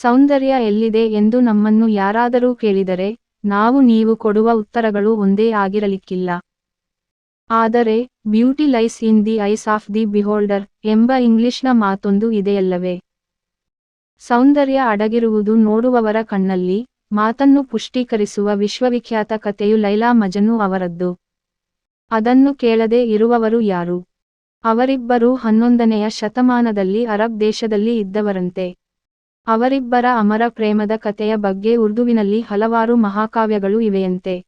ಸೌಂದರ್ಯ ಎಲ್ಲಿದೆ ಎಂದು ನಮ್ಮನ್ನು ಯಾರಾದರೂ ಕೇಳಿದರೆ, ನಾವು ನೀವು ಕೊಡುವ ಉತ್ತರಗಳು ಒಂದೇ ಆಗಿರಲಿಕ್ಕಿಲ್ಲ. ಆದರೆ, beauty lies in the eyes of the beholder ಎಂಬ ಇಂಗ್ಲಿಷ್ನ ಮಾತೊಂದು ಇದೆಯಲ್ಲವೇ? ಸೌಂದರ್ಯ ಅಡಗಿರುವುದು ನೋಡುವವರ ಕಣ್ಣಲ್ಲಿ, ಮಾತನ್ನು ಪುಷ್ಟೀಕರಿಸುವ ವಿಶ್ವವಿಖ್ಯಾತ ಕಥೆಯು ಲೈಲಾ ಮಜನು ಅವರದ್ದು. ಅದನ್ನು ಕೇಳದೆ ಇರುವವರು ಯಾರು? ಅವರಿಬ್ಬರೂ ಹನ್ನೊಂದನೆಯ ಶತಮಾನದಲ್ಲಿ ಅರಬ್ ದೇಶದಲ್ಲಿ ಇದ್ದವರಂತೆ. ಅವರಿಬ್ಬರ ಅಮರ ಪ್ರೇಮದ ಕಥೆಯ ಬಗ್ಗೆ ಉರ್ದುವಿನಲ್ಲಿ ಹಲವಾರು ಮಹಾಕಾವ್ಯಗಳು ಇವೆಯಂತೆ.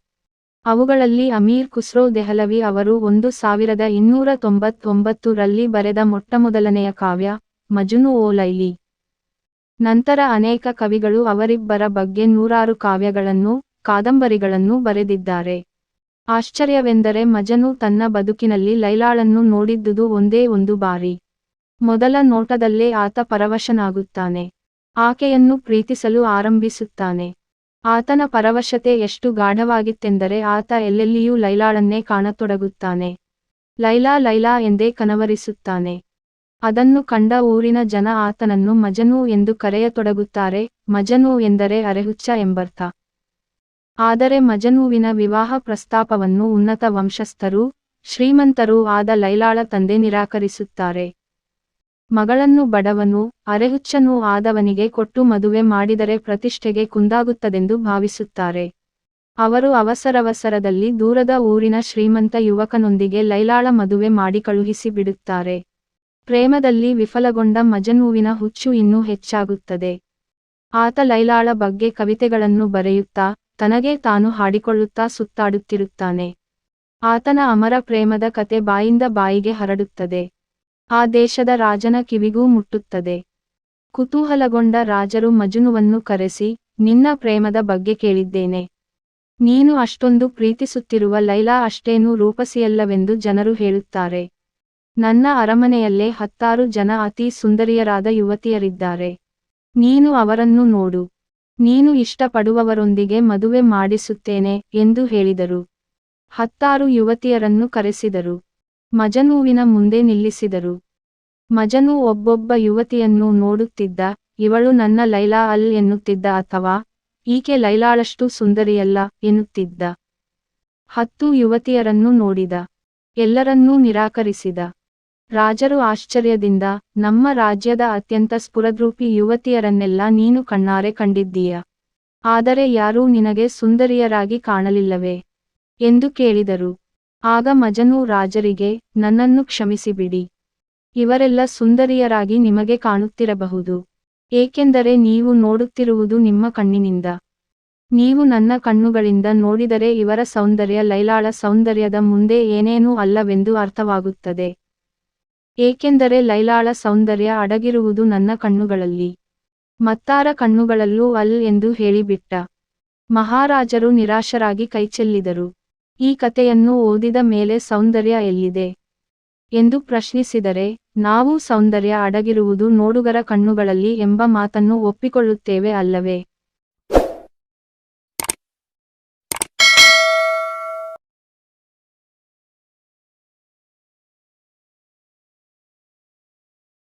ಅವುಗಳಲ್ಲಿ ಅಮೀರ್ ಖುಸ್ರೋ ದೆಹಲವಿ ಅವರು ಒಂದು ಸಾವಿರದ ಇನ್ನೂರ ತೊಂಬತ್ತೊಂಬತ್ತು ರಲ್ಲಿ ಬರೆದ ಮೊಟ್ಟಮೊದಲನೆಯ ಕಾವ್ಯ, ಮಜುನು ಓ ಲೈಲಿ. ನಂತರ ಅನೇಕ ಕವಿಗಳು ಅವರಿಬ್ಬರ ಬಗ್ಗೆ ನೂರಾರು ಕಾವ್ಯಗಳನ್ನು, ಕಾದಂಬರಿಗಳನ್ನು ಬರೆದಿದ್ದಾರೆ. ಆಶ್ಚರ್ಯವೆಂದರೆ ಮಜನು ತನ್ನ ಬದುಕಿನಲ್ಲಿ ಲೈಲಾಳನ್ನು ನೋಡಿದ್ದುದು ಒಂದೇ ಒಂದು ಬಾರಿ. ಮೊದಲ ನೋಟದಲ್ಲೇ ಆತ ಪರವಶನಾಗುತ್ತಾನೆ. ಆಕೆಯನ್ನು ಪ್ರೀತಿಸಲು ಆರಂಭಿಸುತ್ತಾನೆ. ಆತನ ಪರವಶತೆ ಎಷ್ಟು ಗಾಢವಾಗಿತ್ತೆಂದರೆ ಆತ ಎಲ್ಲೆಲ್ಲಿಯೂ ಲೈಲಾಳನ್ನೇ ಕಾಣತೊಡಗುತ್ತಾನೆ. ಲೈಲಾ ಲೈಲಾ ಎಂದೇ ಕನವರಿಸುತ್ತಾನೆ. ಅದನ್ನು ಕಂಡ ಊರಿನ ಜನ ಆತನನ್ನು ಮಜನು ಎಂದು ಕರೆಯತೊಡಗುತ್ತಾರೆ. ಮಜನು ಎಂದರೆ ಅರೆಹುಚ್ಚ ಎಂಬರ್ಥ. ಆದರೆ ಮಜನುವಿನ ವಿವಾಹ ಪ್ರಸ್ತಾಪವನ್ನು ಉನ್ನತ ವಂಶಸ್ಥರೂ, ಶ್ರೀಮಂತರೂ ಆದ ಲೈಲಾಳ ತಂದೆ ನಿರಾಕರಿಸುತ್ತಾರೆ. ಮಗಳನ್ನು ಬಡವನು, ಅರೆಹುಚ್ಚನೂ ಆದವನಿಗೆ ಕೊಟ್ಟು ಮದುವೆ ಮಾಡಿದರೆ ಪ್ರತಿಷ್ಠೆಗೆ ಕುಂದಾಗುತ್ತದೆಂದು ಭಾವಿಸುತ್ತಾರೆ. ಅವರು ಅವಸರವಸರದಲ್ಲಿ ದೂರದ ಊರಿನ ಶ್ರೀಮಂತ ಯುವಕನೊಂದಿಗೆ ಲೈಲಾಳ ಮದುವೆ ಮಾಡಿ ಕಳುಹಿಸಿ ಬಿಡುತ್ತಾರೆ. ಪ್ರೇಮದಲ್ಲಿ ವಿಫಲಗೊಂಡ ಮಜನೂವಿನ ಹುಚ್ಚು ಇನ್ನೂ ಹೆಚ್ಚಾಗುತ್ತದೆ. ಆತ ಲೈಲಾಳ ಬಗ್ಗೆ ಕವಿತೆಗಳನ್ನು ಬರೆಯುತ್ತಾ, ತನಗೆ ತಾನು ಹಾಡಿಕೊಳ್ಳುತ್ತಾ ಸುತ್ತಾಡುತ್ತಿರುತ್ತಾನೆ. ಆತನ ಅಮರ ಪ್ರೇಮದ ಕತೆ ಬಾಯಿಂದ ಬಾಯಿಗೆ ಹರಡುತ್ತದೆ. ಆ ದೇಶದ ರಾಜನ ಕಿವಿಗೂ ಮುಟ್ಟುತ್ತದೆ. ಕುತೂಹಲಗೊಂಡ ರಾಜರು ಮಜುನುವನ್ನು ಕರೆಸಿ, ನಿನ್ನ ಪ್ರೇಮದ ಬಗ್ಗೆ ಕೇಳಿದ್ದೇನೆ. ನೀನು ಅಷ್ಟೊಂದು ಪ್ರೀತಿಸುತ್ತಿರುವ ಲೈಲಾ ಅಷ್ಟೇನೂ ರೂಪಸಿಯಲ್ಲವೆಂದು ಜನರು ಹೇಳುತ್ತಾರೆ. ನನ್ನ ಅರಮನೆಯಲ್ಲೇ ಹತ್ತಾರು ಜನ ಅತಿ ಸುಂದರಿಯರಾದ ಯುವತಿಯರಿದ್ದಾರೆ. ನೀನು ಅವರನ್ನು ನೋಡು. ನೀನು ಇಷ್ಟಪಡುವವರೊಂದಿಗೆ ಮದುವೆ ಮಾಡಿಸುತ್ತೇನೆ ಎಂದು ಹೇಳಿದರು. ಹತ್ತಾರು ಯುವತಿಯರನ್ನು ಕರೆಸಿದರು. ಮಜನೂವಿನ ಮುಂದೆ ನಿಲ್ಲಿಸಿದರು. ಮಜನು ಒಬ್ಬೊಬ್ಬ ಯುವತಿಯನ್ನು ನೋಡುತ್ತಿದ್ದ, ಇವಳು ನನ್ನ ಲೈಲಾ ಅಲ್ ಎನ್ನುತ್ತಿದ್ದ ಅಥವಾ, ಈಕೆ ಲೈಲಾಳಷ್ಟು ಸುಂದರಿಯಲ್ಲ ಎನ್ನುತ್ತಿದ್ದ. ಹತ್ತು ಯುವತಿಯರನ್ನು ನೋಡಿದ. ಎಲ್ಲರನ್ನೂ ನಿರಾಕರಿಸಿದ. ರಾಜರು ಆಶ್ಚರ್ಯದಿಂದ, ನಮ್ಮ ರಾಜ್ಯದ ಅತ್ಯಂತ ಸ್ಫುರದ್ರೂಪಿ ಯುವತಿಯರನ್ನೆಲ್ಲ ನೀನು ಕಣ್ಣಾರೆ ಕಂಡಿದ್ದೀಯ. ಆದರೆ ಯಾರೂ ನಿನಗೆ ಸುಂದರಿಯರಾಗಿ ಕಾಣಲಿಲ್ಲವೇ? ಎಂದು ಕೇಳಿದರು. ಆಗ ಮಜನು ರಾಜರಿಗೆ, ನನ್ನನ್ನು ಕ್ಷಮಿಸಿಬಿಡಿ. ಇವರೆಲ್ಲ ಸುಂದರಿಯರಾಗಿ ನಿಮಗೆ ಕಾಣುತ್ತಿರಬಹುದು. ಏಕೆಂದರೆ ನೀವು ನೋಡುತ್ತಿರುವುದು ನಿಮ್ಮ ಕಣ್ಣಿನಿಂದ. ನೀವು ನನ್ನ ಕಣ್ಣುಗಳಿಂದ ನೋಡಿದರೆ ಇವರ ಸೌಂದರ್ಯ ಲೈಲಾಳ ಸೌಂದರ್ಯದ ಮುಂದೆ ಏನೇನೂ ಅಲ್ಲವೆಂದು ಅರ್ಥವಾಗುತ್ತದೆ. ಏಕೆಂದರೆ ಲೈಲಾಳ ಸೌಂದರ್ಯ ಅಡಗಿರುವುದು ನನ್ನ ಕಣ್ಣುಗಳಲ್ಲಿ. ಮತ್ತಾರ ಕಣ್ಣುಗಳಲ್ಲೂ ಅಲ್ ಎಂದು ಹೇಳಿಬಿಟ್ಟ. ಮಹಾರಾಜರು ನಿರಾಶರಾಗಿ ಕೈಚೆಲ್ಲಿದರು. ಈ ಕಥೆಯನ್ನು ಓದಿದ ಮೇಲೆ ಸೌಂದರ್ಯ ಎಲ್ಲಿದೆ? ಎಂದು ಪ್ರಶ್ನಿಸಿದರೆ ನಾವು ಸೌಂದರ್ಯ ಅಡಗಿರುವುದು ನೋಡುಗರ ಕಣ್ಣುಗಳಲ್ಲಿ ಎಂಬ ಮಾತನ್ನು ಒಪ್ಪಿಕೊಳ್ಳುತ್ತೇವೆ ಅಲ್ಲವೇ?